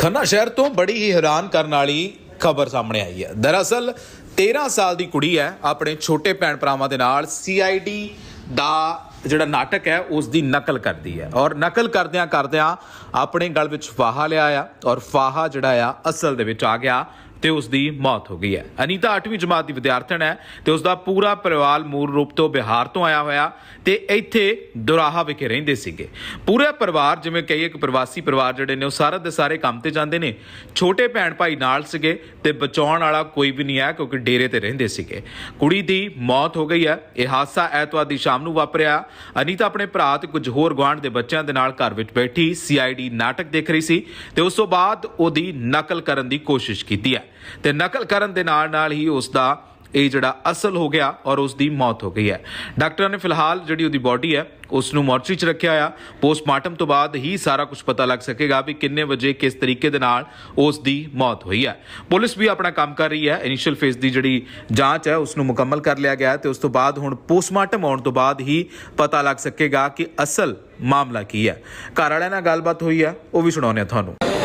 ਖੰਨਾ ਸ਼ਹਿਰ ਤੋਂ ਬੜੀ ਹੀ ਹੈਰਾਨ ਕਰਨ ਵਾਲੀ ਖਬਰ ਸਾਹਮਣੇ ਆਈ ਹੈ। ਦਰਅਸਲ 13 ਸਾਲ ਦੀ ਕੁੜੀ ਹੈ, ਆਪਣੇ ਛੋਟੇ ਭੈਣ ਭਰਾਵਾਂ ਦੇ ਨਾਲ ਸੀਆਈਡੀ ਦਾ ਜਿਹੜਾ ਨਾਟਕ ਹੈ ਉਸ ਦੀ ਨਕਲ ਕਰਦੀ ਹੈ। ਔਰ ਨਕਲ ਕਰਦਿਆਂ ਕਰਦਿਆਂ ਆਪਣੇ ਗਲ ਵਿੱਚ ਫਾਹਾ ਲਿਆ ਆ, ਔਰ ਫਾਹਾ ਜਿਹੜਾ ਆ, ਅਸਲ ਦੇ ਵਿੱਚ ਆ ਗਿਆ ਤੇ ਉਸ ਦੀ ਮੌਤ ਹੋ ਗਈ ਹੈ। ਅਨੀਤਾ 8ਵੀਂ ਜਮਾਤ ਦੀ ਵਿਦਿਆਰਥਣ ਹੈ ਤੇ ਉਸ ਦਾ ਪੂਰਾ ਪਰਿਵਾਰ ਮੂਲ ਰੂਪ ਤੋਂ ਬਿਹਾਰ ਤੋਂ ਆਇਆ ਹੋਇਆ ਤੇ ਇੱਥੇ ਦੁਰਾਹਾ ਵਿਖੇ ਰਹਿੰਦੇ ਸੀਗੇ। ਪੂਰਾ ਪਰਿਵਾਰ, ਜਿਵੇਂ ਕਈ ਇੱਕ ਪ੍ਰਵਾਸੀ ਪਰਿਵਾਰ ਜਿਹੜੇ ਨੇ, ਉਹ ਸਾਰਾ ਦੇ ਸਾਰੇ ਕੰਮ ਤੇ ਜਾਂਦੇ ਨੇ। ਛੋਟੇ ਭੈਣ ਭਾਈ ਨਾਲ ਸੀਗੇ ਤੇ ਬਚਾਉਣ ਵਾਲਾ ਕੋਈ ਵੀ ਨਹੀਂ ਹੈ ਕਿਉਂਕਿ ਡੇਰੇ ਤੇ ਰਹਿੰਦੇ ਸੀਗੇ। ਕੁੜੀ ਦੀ ਮੌਤ ਹੋ ਗਈ ਹੈ। ਇਹ ਹਾਦਸਾ ਐਤਵਾਰ ਦੀ ਸ਼ਾਮ ਨੂੰ ਵਾਪਰਿਆ। ਅਨੀਤਾ ਆਪਣੇ ਭਰਾ ਤੇ ਕੁਝ ਹੋਰ ਗੁਆਂਢ ਦੇ ਬੱਚਿਆਂ ਦੇ ਨਾਲ ਘਰ ਵਿੱਚ ਬੈਠੀ, ਸੀਆਈਡੀ ਨਾਟਕ ਦੇਖ ਰਹੀ ਸੀ ਤੇ ਉਸ ਤੋਂ ਬਾਅਦ ਉਹਦੀ ਨਕਲ ਕਰਨ ਦੀ ਕੋਸ਼ਿਸ਼ ਕੀਤੀ ਹੈ। ਤੇ ਨਕਲ ਕਰਨ ਦੇ ਨਾਲ ਨਾਲ ਹੀ ਉਸ ਦਾ ਇਹ ਜਿਹੜਾ ਅਸਲ ਹੋ ਗਿਆ ਔਰ ਉਸ ਦੀ ਮੌਤ ਹੋ ਗਈ ਹੈ। ਡਾਕਟਰਾਂ ਨੇ ਫਿਲਹਾਲ ਜਿਹੜੀ ਉਹਦੀ ਬਾਡੀ ਹੈ ਉਸ ਨੂੰ ਮੋਰਚਰੀ 'ਚ ਰੱਖਿਆ ਆ ਪੋਸਟਮਾਰਟਮ ਤੋਂ ਬਾਅਦ ਹੀ ਸਾਰਾ ਕੁਝ ਪਤਾ ਲੱਗ ਸਕੇਗਾ ਵੀ ਕਿੰਨੇ ਵਜੇ ਕਿਸ ਤਰੀਕੇ ਦੇ ਨਾਲ ਉਸ ਦੀ ਮੌਤ ਹੋਈ ਹੈ। ਪੁਲਿਸ ਵੀ ਆਪਣਾ ਕੰਮ ਕਰ ਰਹੀ ਹੈ। ਇਨੀਸ਼ੀਅਲ ਫੇਸ ਦੀ ਜਿਹੜੀ ਜਾਂਚ ਹੈ ਉਸ ਨੂੰ ਮੁਕੰਮਲ ਕਰ ਲਿਆ ਗਿਆ ਹੈ ਤੇ ਉਸ ਤੋਂ ਬਾਅਦ ਹੁਣ ਪੋਸਟਮਾਰਟਮ ਆਉਣ ਤੋਂ ਬਾਅਦ ਹੀ ਪਤਾ ਲੱਗ ਸਕੇਗਾ ਕਿ ਅਸਲ ਮਾਮਲਾ ਕੀ ਹੈ। ਘਰ ਵਾਲਿਆਂ ਨਾਲ ਗੱਲਬਾਤ ਹੋਈ ਹੈ, ਉਹ ਵੀ ਸੁਣਾਉਂਦੇ ਆ ਤੁਹਾਨੂੰ।